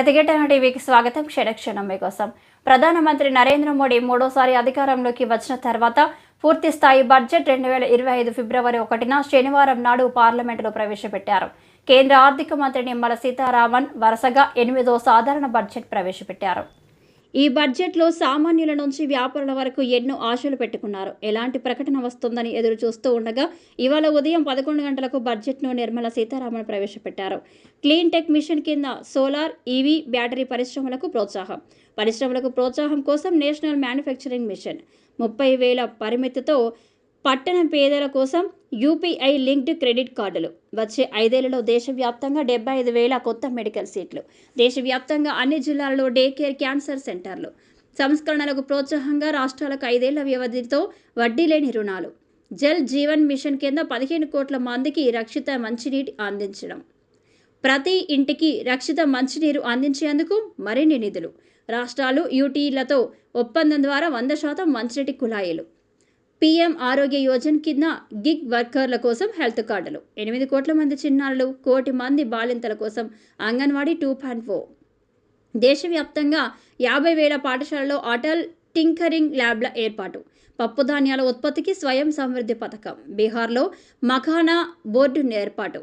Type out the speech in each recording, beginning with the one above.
ప్రతిఘటన టీవీకి స్వాగతం. క్షణక్షణం మీకోసం. ప్రధానమంత్రి నరేంద్ర మోడీ మూడోసారి అధికారంలోకి వచ్చిన తర్వాత పూర్తి స్థాయి బడ్జెట్ రెండు వేల ఇరవై ఐదు ఫిబ్రవరి ఒకటిన శనివారం నాడు పార్లమెంటులో ప్రవేశపెట్టారు. కేంద్ర ఆర్థిక మంత్రి నిమ్మల సీతారామన్ వరుసగా ఎనిమిదో సాధారణ బడ్జెట్ ప్రవేశపెట్టారు. ఈ బడ్జెట్లో సామాన్యుల నుంచి వ్యాపారుల వరకు ఎన్నో ఆశలు పెట్టుకున్నారు. ఎలాంటి ప్రకటన వస్తుందని ఎదురు చూస్తూ ఉండగా ఇవాళ ఉదయం పదకొండు గంటలకు బడ్జెట్ను నిర్మలా సీతారామన్ ప్రవేశపెట్టారు. క్లీన్ టెక్ మిషన్ కింద సోలార్ ఈవీ బ్యాటరీ పరిశ్రమలకు ప్రోత్సాహం. పరిశ్రమలకు ప్రోత్సాహం కోసం నేషనల్ మ్యానుఫ్యాక్చరింగ్ మిషన్. ముప్పై వేల పరిమితితో పట్టణ పేదల కోసం యూపీఐ లింక్డ్ క్రెడిట్ కార్డులు. వచ్చే ఐదేళ్ళలో దేశవ్యాప్తంగా డెబ్బై ఐదు వేల కొత్త మెడికల్ సీట్లు. దేశవ్యాప్తంగా అన్ని జిల్లాలలో డే కేర్ క్యాన్సర్ సెంటర్లు. సంస్కరణలకు ప్రోత్సాహంగా రాష్ట్రాలకు ఐదేళ్ళ వ్యవధితో వడ్డీ లేని రుణాలు. జల్ జీవన్ మిషన్ కింద పదిహేను కోట్ల మందికి రక్షిత మంచినీటి అందించడం. ప్రతి ఇంటికి రక్షిత మంచినీరు అందించేందుకు మరిన్ని నిధులు. రాష్ట్రాలు యూటీలతో ఒప్పందం ద్వారా వంద శాతం మంచినీటి కుళాయిలు. పీఎం ఆరోగ్య యోజన కింద గిగ్ వర్కర్ల కోసం హెల్త్ కార్డులు. ఎనిమిది కోట్ల మంది చిన్నారులు కోటి మంది బాలింతల కోసం అంగన్వాడీ టూ పాయింట్ ఫోర్ దేశవ్యాప్తంగా యాభై వేల పాఠశాలలో అటల్ టింకరింగ్ ల్యాబ్ల ఏర్పాటు. పప్పు ధాన్యాల ఉత్పత్తికి స్వయం సమృద్ధి పథకం. బీహార్లో మఖానా బోర్డు ఏర్పాటు.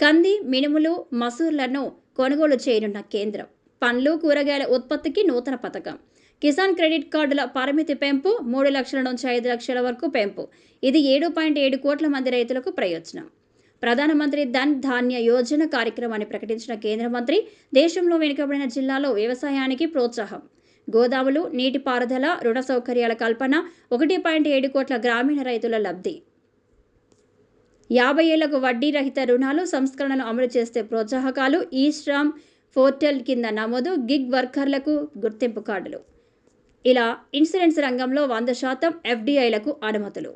కంది మినుములు మసూర్లను కొనుగోలు చేయనున్న కేంద్రం. పండ్లు కూరగాయల ఉత్పత్తికి నూతన పథకం. కిసాన్ క్రెడిట్ కార్డుల పరిమితి పెంపు మూడు లక్షల నుంచి ఐదు లక్షల వరకు పెంపు. ఇది ఏడు పాయింట్ ఏడు కోట్ల మంది రైతులకు ప్రయోజనం. ప్రధానమంత్రి ధన్ ధాన్య యోజన కార్యక్రమాన్ని ప్రకటించిన కేంద్ర మంత్రి దేశంలో వెనుకబడిన జిల్లాలో వ్యవసాయానికి ప్రోత్సాహం. గోదాములు నీటిపారుదల రుణ సౌకర్యాల కల్పన ఒకటి పాయింట్ ఏడు కోట్ల గ్రామీణ రైతుల లబ్ధి. యాభై ఏళ్ళకు వడ్డీ రహిత రుణాలు సంస్కరణలు అమలు చేస్తే ప్రోత్సాహకాలు ఈ శ్రామ్ పోర్టల్ కింద నమోదు గిగ్ వర్కర్లకు గుర్తింపు కార్డులు. ఇలా ఇన్సూరెన్స్ రంగంలో వంద శాతం ఎఫ్డీఐలకు అనుమతులు